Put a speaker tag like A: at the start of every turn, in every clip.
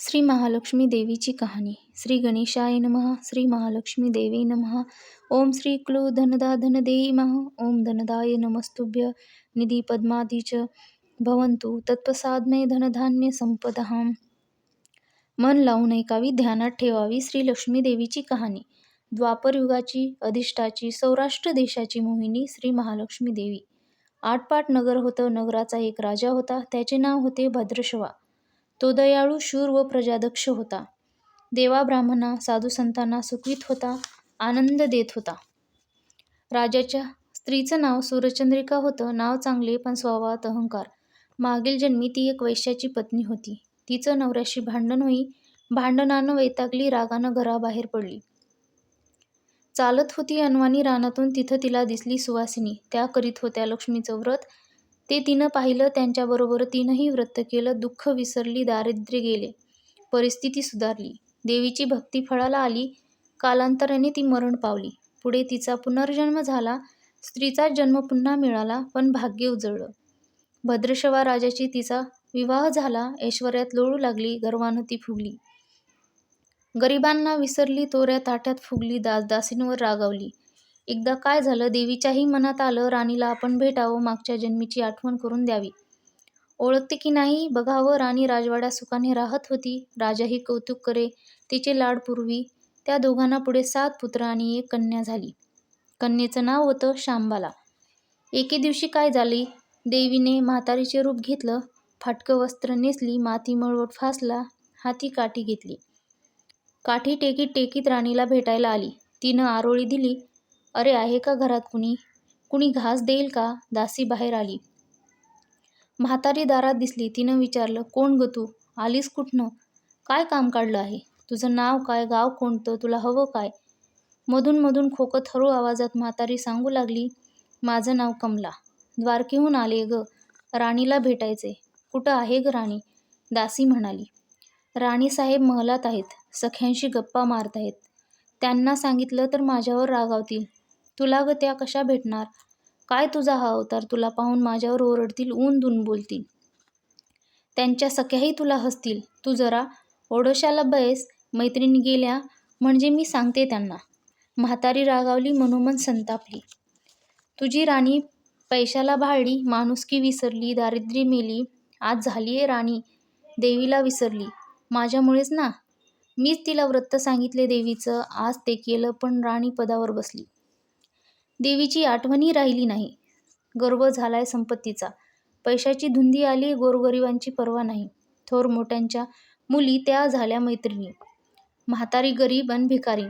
A: श्री महालक्ष्मी देवीची कहाणी. श्री गणेशाय नमः. श्री महालक्ष्मी देवी नमः. ओम श्री क्लू धनदा धनदेयी मह ओम धनदाय नमस्तुभ्य. निधी च भवंतु तत्प्रसादमय धनधान्य संपदहाम मन लावून ऐकावी ध्यानात ठेवावी श्री लक्ष्मी देवीची कहाणी. द्वापरयुगाची अधिष्ठाची सौराष्ट्र देशाची मोहिनी श्री महालक्ष्मी देवी. आटपाट नगर होतं नगराचा एक राजा होता त्याचे नाव होते भद्रशवा. तो दयाळू शूर व प्रजादक्ष होता. देवा ब्राह्मणा साधू संतांना सुखवीत होता आनंद देत होता. राजाच्या स्त्रीचं नाव सूरचंद्रिका होतं नाव चांगले पण स्वभावात अहंकार. मागील जन्मी ती एक वैश्याची पत्नी होती. तिचं नवऱ्याशी भांडण होई भांडणानं वैतागली रागानं घराबाहेर पडली. चालत होती अनवाणी रानातून तिथं तिला दिसली सुवासिनी. त्या करीत होत्या लक्ष्मीचं व्रत ते तिनं पाहिलं त्यांच्याबरोबर तिनंही व्रत केलं दुःख विसरली दारिद्र्य गेले परिस्थिती सुधारली. देवीची भक्ती फळाला आली कालांतराने ती मरण पावली. पुढे तिचा पुनर्जन्म झाला स्त्रीचा जन्म पुन्हा मिळाला पण भाग्य उजळलं. भद्रशवा राजाची तिचा विवाह झाला ऐश्वर्यात लोळू लागली गर्वानं ती फुगली. गरिबांना विसरली तोऱ्या ताट्यात फुगली दासदासींवर रागावली. एकदा काय झालं देवीच्याही मनात आलं राणीला आपण भेटावं मागच्या जन्मीची आठवण करून द्यावी. ओळखते की नाही बघावं राणी राजवाड्या सुखाने राहत होती. राजाही कौतुक करे तिचे लाड पूर्वी. त्या दोघांना पुढे सात पुत्र आणि एक कन्या झाली. कन्येचं नाव होतं शांबाला. एके दिवशी काय झाले देवीने म्हातारीचे रूप घेतलं फाटकं वस्त्र नेसली माती मळवट फासला हाती काठी घेतली. काठी टेकीत टेकीत राणीला भेटायला आली. तिनं आरोळी दिली अरे आहे का घरात कुणी? कुणी घास देईल का? दासी बाहेर आली. म्हातारी दारात दिसली. तिनं विचारलं कोण ग तू? आलीस कुठनं? काय काम काढलं आहे? तुझं नाव काय? गाव कोणतं? तुला हवं काय? मधून मधून खोकत हळू आवाजात म्हातारी सांगू लागली माझं नाव कमला. द्वारकेहून आले ग. राणीला भेटायचे कुठं आहे ग राणी? दासी म्हणाली. राणीसाहेब महलात आहेत. सख्यांशी गप्पा मारत आहेत त्यांना सांगितलं तर माझ्यावर रागावतील. तुला ग त्या कशा भेटणार? काय तुझा हा अवतार तुला पाहून माझ्यावर ओरडतील ऊन दून बोलतील. त्यांच्या सख्याही तुला हसतील. तू जरा ओडोशाला बैस मैत्रिणी गेल्या म्हणजे मी सांगते त्यांना. म्हातारी रागावली मनोमन संतापली. तुझी राणी पैशाला भाळली माणुसकी विसरली दारिद्र्य मेली. आज झाली आहे राणी देवीला विसरली. माझ्यामुळेच ना? मीच तिला व्रत सांगितले देवीचं आज ते केलं पण राणी पदावर बसली. देवीची आठवणही राहिली नाही. गर्व झालाय संपत्तीचा. पैशाची धुंदी आली गोरगरिबांची पर्वा नाही. थोर मोठ्यांच्या मुली त्या झाल्या मैत्रिणी. म्हातारी गरीब आणि भिकारी.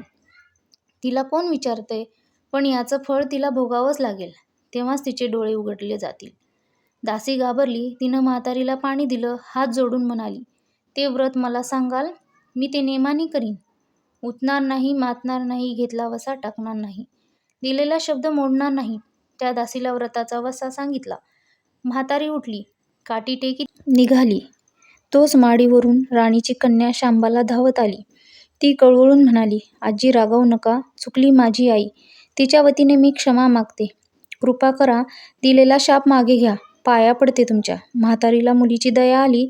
A: तिला कोण विचारतंय? पण याचं फळ तिला भोगावंच लागेल. तेव्हाच तिचे डोळे उघडले जातील. दासी घाबरली तिनं म्हातारीला पाणी दिलं हात जोडून म्हणाली ते व्रत मला सांगाल? मी ते नेमाने करीन. उतणार नाही मातणार नाही घेतला वसा टाकणार नाही. दिलेला शब्द मोडणार नाही. त्या दासीला व्रताचा वसा सांगितला. म्हातारी उठली. काठी टेकी निघाली. तोच माडीवरून राणीची कन्या शांबाला धावत आली. ती कळवळून म्हणाली आजी रागावू नका. चुकली माझी आई. तिच्या वतीने मी क्षमा मागते. कृपा करा. दिलेला शाप मागे घ्या. पाया पडते तुमच्या. म्हातारीला मुलीची दया आली.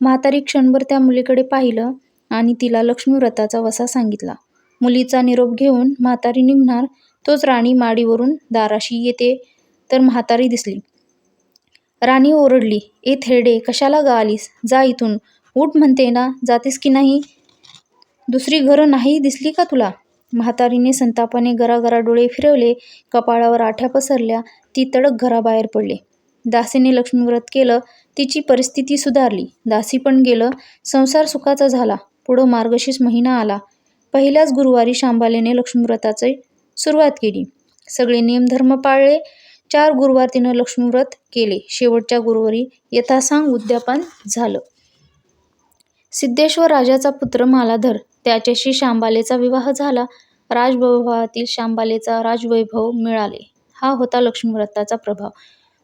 A: म्हातारी क्षणभर त्या मुलीकडे पाहिलं आणि तिला लक्ष्मी व्रताचा वसा सांगितला. मुलीचा निरोप घेऊन म्हातारी निघणार. तोच राणी माडीवरून दाराशी येते तर म्हातारी दिसली. राणी ओरडली ए थेरडे कशाला गा आलीस? जा इथून. उठ म्हणते ना जातीस की नाही? दुसरी घरं नाही दिसली का तुला? म्हातारीने संतापाने गरागरा डोळे फिरवले कपाळावर आठ्या पसरल्या ती तडक घराबाहेर पडले. दासीने लक्ष्मीव्रत केलं तिची परिस्थिती सुधारली. दासी पण गेलं संसार सुखाचा झाला. पुढं मार्गशीर्ष महिना आला. पहिल्याच गुरुवारी शांबालेने लक्ष्मीव्रताचे सुरुवात केली. सगळे नियमधर्म पाळले. चार गुरुवार तिनं लक्ष्मीव्रत केले. शेवटच्या गुरुवारी यथासांग उद्यापन झालं. सिद्धेश्वर राजाचा पुत्र मालाधर त्याच्याशी शांबालेचा विवाह झाला. राजवैभवातील शांबालेचा राजवैभव मिळाले. हा होता लक्ष्मीव्रताचा प्रभाव.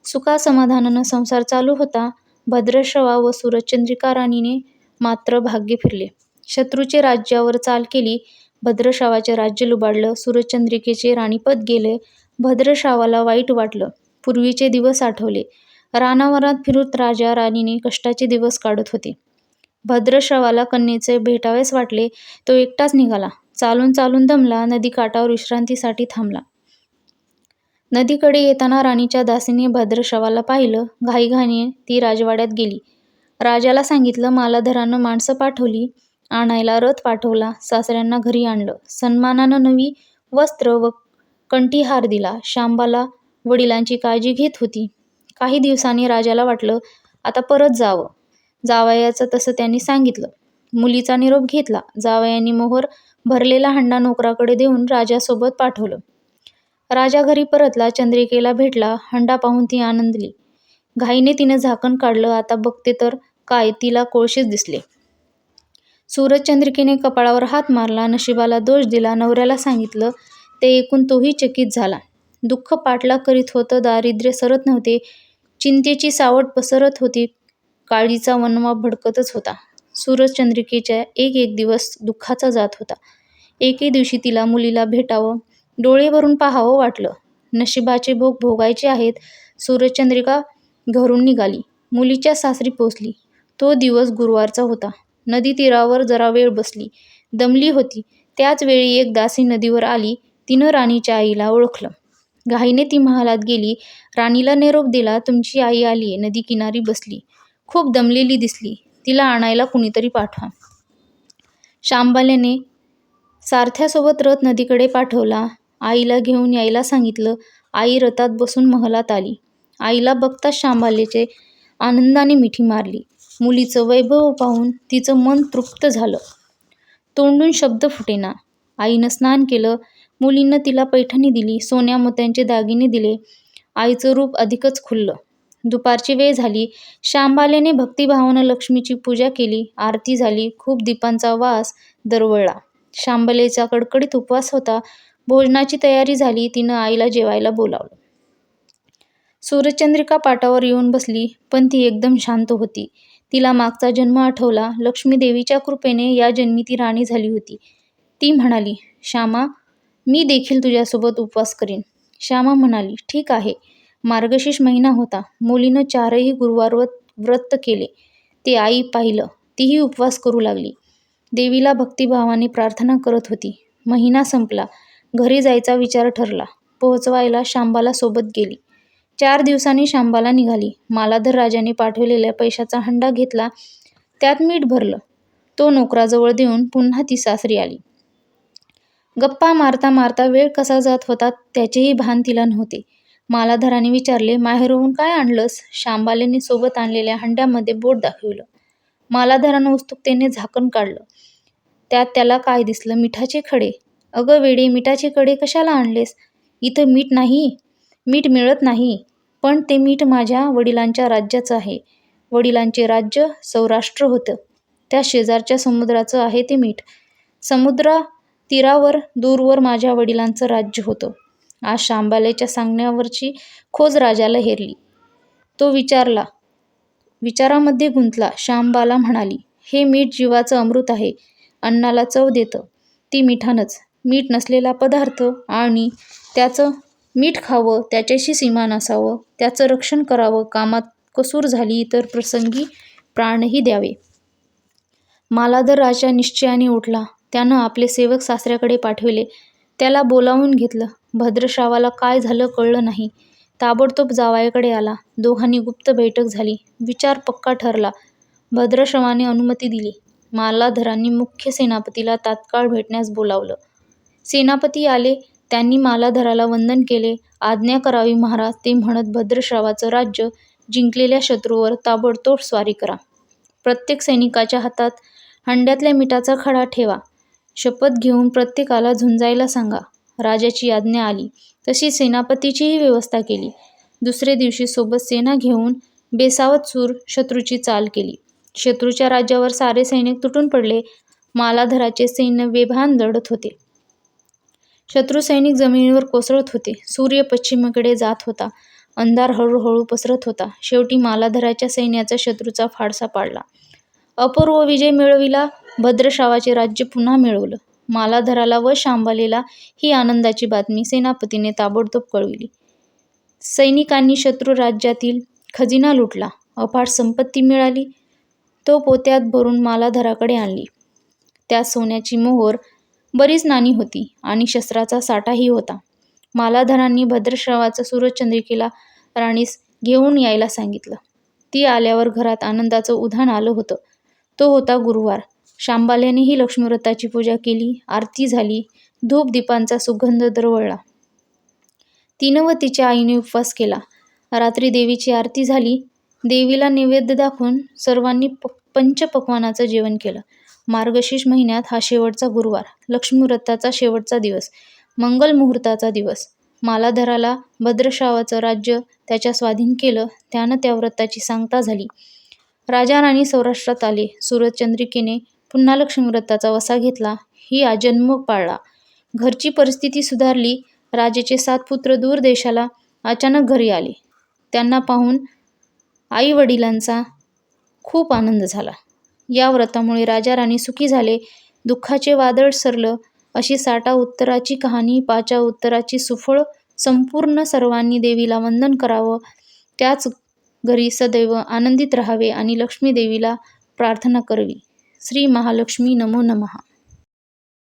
A: सुखासमाधानानं संसार चालू होता. भद्रश्रवा व सुरचंद्रिका राणीने मात्र भाग्य फिरले. शत्रूचे राज्यावर चाल केली. भद्रशावाचे राज्य लुबाडलं सूरचंद्रिकेचे राणीपद गेले भद्रशावाला वाईट वाटलं पूर्वीचे दिवस आठवले. रानावरात फिरूत राजा राणीने कष्टाचे दिवस काढत होते. भद्रश्रवाला कन्येचे भेटावेस वाटले तो एकटाच निघाला. चालून चालून दमला नदी काठावर विश्रांतीसाठी थांबला. नदीकडे येताना राणीच्या दासीने भद्रश्रवाला पाहिलं घाईघाईने ती राजवाड्यात गेली. राजाला सांगितलं मालाधरानं माणसं पाठवली आणायला रथ पाठवला. सासऱ्यांना घरी आणलं. सन्मानानं नवी वस्त्र व कंठीहार दिला. शांबाला वडिलांची काळजी घेत होती. काही दिवसांनी राजाला वाटलं आता परत जावं. जावयाचं तसं त्यांनी सांगितलं. मुलीचा निरोप घेतला. जावयांनी मोहर भरलेला हंडा नोकराकडे देऊन राजासोबत पाठवलं. राजा घरी परतला. चंद्रिकेला भेटला. हंडा पाहून ती आनंदली. घाईने तिनं झाकण काढलं. आता बघते तर काय तिला कोळशेच दिसले. सूरजचंद्रिकेने कपाळावर हात मारला नशिबाला दोष दिला नवऱ्याला सांगितलं ते ऐकून तोही चकित झाला. दुःख पाठलाग करीत होतं दारिद्र्य सरत नव्हते चिंतेची सावट पसरत होती काळजीचा वनवा भडकतच होता. सूरजचंद्रिकेच्या एक एक दिवस दुःखाचा जात होता. एके दिवशी तिला मुलीला भेटावं डोळे भरून पाहावं वाटलं. नशिबाचे भोग भोगायचे आहेत सूरजचंद्रिका घरून निघाली. मुलीच्या सासरी पोचली. तो दिवस गुरुवारचा होता. नदी तीरावर जरा वेळ बसली. दमली होती. त्याच वेळी एक दासी नदीवर आली. तिनं राणीच्या आईला ओळखलं. घाईने ती महालात गेली. राणीला निरोप दिला तुमची आई आली नदी किनारी बसली. खूप दमलेली दिसली. तिला आणायला कुणीतरी पाठवा. शांबाल्याने सारथ्यासोबत रथ नदीकडे पाठवला. आईला घेऊन यायला सांगितलं. आई रथात बसून महलात आली. आईला बघताच शांबाल्याचे आनंदाने मिठी मारली. मुलीचं वैभव पाहून तिचं मन तृप्त झालं. तोंडून शब्द फुटेना. आईनं स्नान केलं. मुलीनं तिला पैठणी दिली. सोन्या मोत्यांचे दागिने दिले. आईचं रूप अधिकच खुललं. दुपारची वेळ झाली. शांबालेने भक्तिभावानं लक्ष्मीची पूजा केली. आरती झाली. खूप दीपांचा वास दरवळला. शांबलेचा कडकडीत उपवास होता. भोजनाची तयारी झाली. तिनं आईला जेवायला बोलावलं. सूर्यचंद्रिका पाटावर येऊन बसली. पण ती एकदम शांत होती. तिला मागचा जन्म आठवला. लक्ष्मी देवीच्या कृपेने या जन्मी ती राणी झाली होती. ती म्हणाली श्यामा मी देखील तुझ्यासोबत उपवास करीन. श्यामा म्हणाली ठीक आहे. मार्गशीर्ष महिना होता. मुलीनं चारही गुरुवार व्रत केले. ते आई पाहिलं. तीही उपवास करू लागली. देवीला भक्तिभावाने प्रार्थना करत होती. महिना संपला. घरी जायचा विचार ठरला. पोहोचवायला शांबाला सोबत गेली. चार दिवसांनी शांबाला निघाली. मालाधर राजाने पाठवलेल्या पैशाचा हंडा घेतला. त्यात मीठ भरलं. तो नोकराजवळ देऊन पुन्हा ती सासरी आली. गप्पा मारता मारता वेळ कसा जात होता त्याचेही भान तिला नव्हते. मालाधराने विचारले माहेरहून काय आणलंस? शांबालेने सोबत आणलेल्या हंड्यामध्ये बोट दाखविलं. मालाधरानं उत्सुकतेने झाकण काढलं. त्यात त्याला काय दिसलं? मिठाचे खडे. अगं वेडे मिठाचे कडे कशाला आणलेस? इथं मीठ नाही. मीठ मिळत नाही पण ते मीठ माझ्या वडिलांच्या राज्याचं आहे. वडिलांचे राज्य सौराष्ट्र होतं. त्या शेजारच्या समुद्राचं आहे ते मीठ. समुद्रा तीरावर दूरवर माझ्या वडिलांचं राज्य होतं. आज शांबालेच्या सांगण्यावरची खोज राजाला हेरली. तो विचारला विचारामध्ये गुंतला. शांबाला म्हणाली हे मीठ जीवाचं अमृत आहे. अन्नाला चव देतं. ती मिठानंच. मीठ नसलेला पदार्थ आणि त्याचं मीठ खावं त्याच्याशी सीमा नसावं त्याचं रक्षण करावं कामात कसूर झाली तर प्रसंगी प्राणही द्यावे. मालाधर राजा निश्चयाने उठला. त्यानं आपले सेवक सासऱ्याकडे पाठविले. त्याला बोलावून घेतलं. भद्रश्रावाला काय झालं कळलं नाही. ताबडतोब जावायाकडे आला. दोघांनी गुप्त बैठक झाली. विचार पक्का ठरला. भद्रश्रवाने अनुमती दिली. मालाधरांनी मुख्य सेनापतीला तात्काळ भेटण्यास बोलावलं. सेनापती आले. त्यांनी मालाधराला वंदन केले. आज्ञा करावी महाराज ते म्हणत भद्रश्रावाचं राज्य जिंकलेल्या शत्रूवर ताबडतोब स्वारी करा. प्रत्येक सैनिकाच्या हातात हंड्यातल्या मिठाचा खडा ठेवा. शपथ घेऊन प्रत्येकाला झुंजायला सांगा. राजाची आज्ञा आली. तशी सेनापतीचीही व्यवस्था केली. दुसरे दिवशी सोबत सेना घेऊन बेसावत सूर शत्रूची चाल केली. शत्रूच्या राज्यावर सारे सैनिक तुटून पडले. मालाधराचे सैन्य वेभान लढत होते. शत्रू सैनिक जमिनीवर कोसळत होते. सूर्य पश्चिमेकडे जात होता. अंधार हळूहळू पसरत होता. शेवटी मालाधराच्या सैन्याचा शत्रूचा फाडसा पाडला. अपूर्व विजय मिळविला भद्रशावाचे राज्य पुन्हा मिळवलं. मालाधराला व शांबालेला ही आनंदाची बातमी सेनापतीने ताबडतोब कळविली. सैनिकांनी शत्रू राज्यातील खजिना लुटला. अफाट संपत्ती मिळाली. तो पोत्यात भरून मालाधराकडे आणली. त्यात सोन्याची मोहोर बरीच नाणी होती आणि शस्त्राचा साठाही होता. मालाधरांनी भद्रश्रावाचं सूरजचंद्रिकेला राणीस घेऊन यायला सांगितलं. ती आल्यावर घरात आनंदाचं उधाण आलं होतं. तो होता गुरुवार. शांबाल्यानेही लक्ष्मीव्रताची पूजा केली आरती झाली धूप दीपांचा सुगंध दरवळला. तिनं व तिच्या आईने उपवास केला. रात्री देवीची आरती झाली. देवीला नैवेद्य दाखवून सर्वांनी प पंचपक्वानाचं जेवण केलं. मार्गशीर्ष महिन्यात हा शेवटचा गुरुवार लक्ष्मीव्रताचा शेवटचा दिवस मंगल मुहूर्ताचा दिवस. मालाधराला भद्रशावाचं राज्य त्याच्या स्वाधीन केलं त्यानं त्या व्रताची सांगता झाली. राजा राणी सौराष्ट्रात आले सूरजचंद्रिकेने पुन्हा लक्ष्मीव्रताचा वसा घेतला ही आजन्म पाळला. घरची परिस्थिती सुधारली राजेचे सात पुत्र दूर देशाला अचानक घरी आले. त्यांना पाहून आई वडिलांचा खूप आनंद झाला. या व्रतामुळे राजा राणी सुखी झाले. दुःखाचे वादळ सरलं. अशी साठा उत्तराची कहाणी पाचा उत्तराची सुफळ संपूर्ण सर्वांनी देवीला वंदन करावं. त्याच घरी सदैव आनंदित राहावे आणि लक्ष्मी देवीला प्रार्थना करावी. श्री महालक्ष्मी नमो नमः.